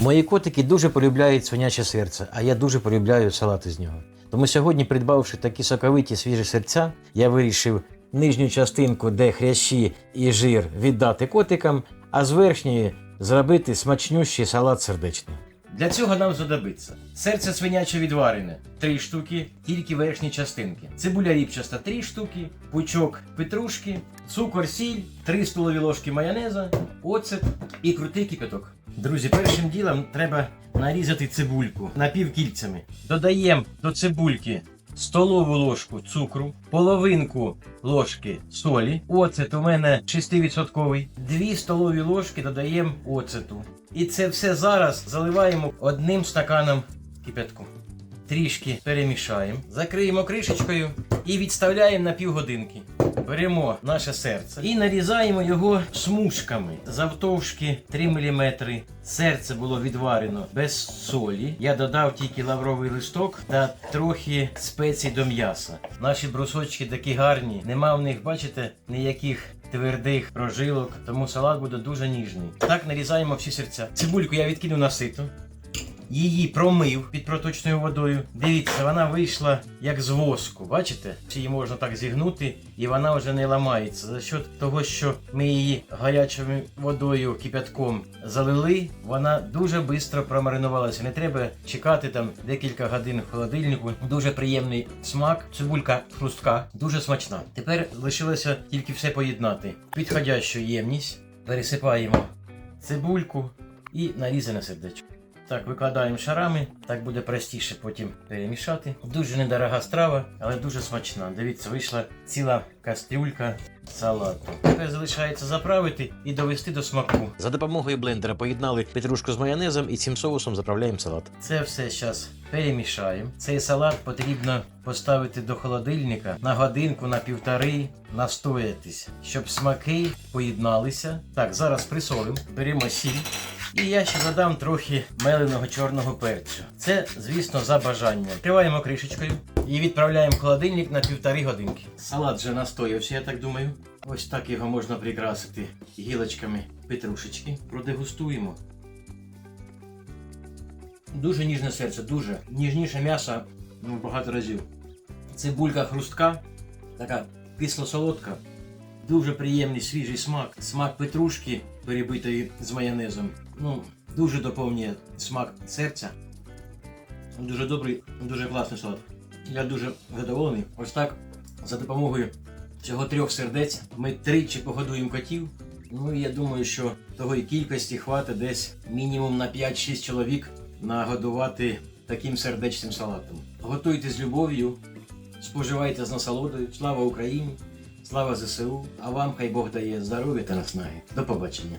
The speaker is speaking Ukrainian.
Мої котики дуже полюбляють свиняче серце, а я дуже полюбляю салат із нього. Тому сьогодні, придбавши такі соковиті свіжі серця, я вирішив нижню частинку, де хрящі і жир, віддати котикам, а з верхньої зробити смачнющий салат сердечний. Для цього нам знадобиться серце свиняче відварене 3 штуки, тільки верхні частинки. Цибуля ріпчаста 3 штуки, пучок петрушки, цукор, сіль, 3 столові ложки майонеза, оцет і крутий кипяток. Друзі, першим ділом треба нарізати цибульку напівкільцями. Додаємо до цибульки столову ложку цукру, половинку ложки солі. Оцет у мене 6%. 2 столові ложки додаємо оцету. І це все зараз заливаємо одним стаканом кипятку. Трішки перемішаємо, закриємо кришечкою і відставляємо на півгодинки. Беремо наше серце і нарізаємо його смужками завтовшки 3 мм. Серце було відварено без солі. Я додав тільки лавровий листок та трохи спецій до м'яса. Наші брусочки такі гарні. Нема в них, бачите, ніяких твердих прожилок, тому салат буде дуже ніжний. Так нарізаємо всі серця. Цибульку я відкинув на сито. Її промив під проточною водою. Дивіться, вона вийшла як з воску. Бачите? Її можна так зігнути, і вона вже не ламається. За счет того, що ми її гарячою водою кипятком залили, вона дуже швидко промаринувалася. Не треба чекати там декілька годин в холодильнику. Дуже приємний смак. Цибулька хрустка, дуже смачна. Тепер лишилося тільки все поєднати. Підходящу ємність пересипаємо цибульку і нарізане сердечко. Так, викладаємо шарами, так буде простіше потім перемішати. Дуже недорога страва, але дуже смачна. Дивіться, вийшла ціла кастрюлька салату. Тепер залишається заправити і довести до смаку. За допомогою блендера поєднали петрушку з майонезом і цим соусом заправляємо салат. Це все зараз перемішаємо. Цей салат потрібно поставити до холодильника на годинку, на півтори, настоятись, щоб смаки поєдналися. Так, зараз присолимо, беремо сіль. І я ще додам трохи меленого чорного перцю. Це, звісно, за бажанням. Відкриваємо кришечкою і відправляємо в холодильник на півтори годинки. Салат вже настоявся, я так думаю. Ось так його можна прикрасити гілочками петрушечки. Продегустуємо. Дуже ніжне серце, дуже. Ніжніше м'ясо ну, багато разів. Цибулька хрустка, така кисло-солодка. Дуже приємний свіжий смак. Смак петрушки, перебитої з майонезом. Ну, дуже доповнює смак серця. Дуже добрий, дуже класний салат. Я дуже задоволений. Ось так, за допомогою цього трьох сердець, ми тричі погодуємо котів. Ну і я думаю, що того і кількості хватить десь мінімум на 5-6 чоловік нагодувати таким сердечним салатом. Готуйте з любов'ю, споживайте з насолодою. Слава Україні! Слава ЗСУ! А вам хай Бог дає здоров'я та наснаги. До побачення!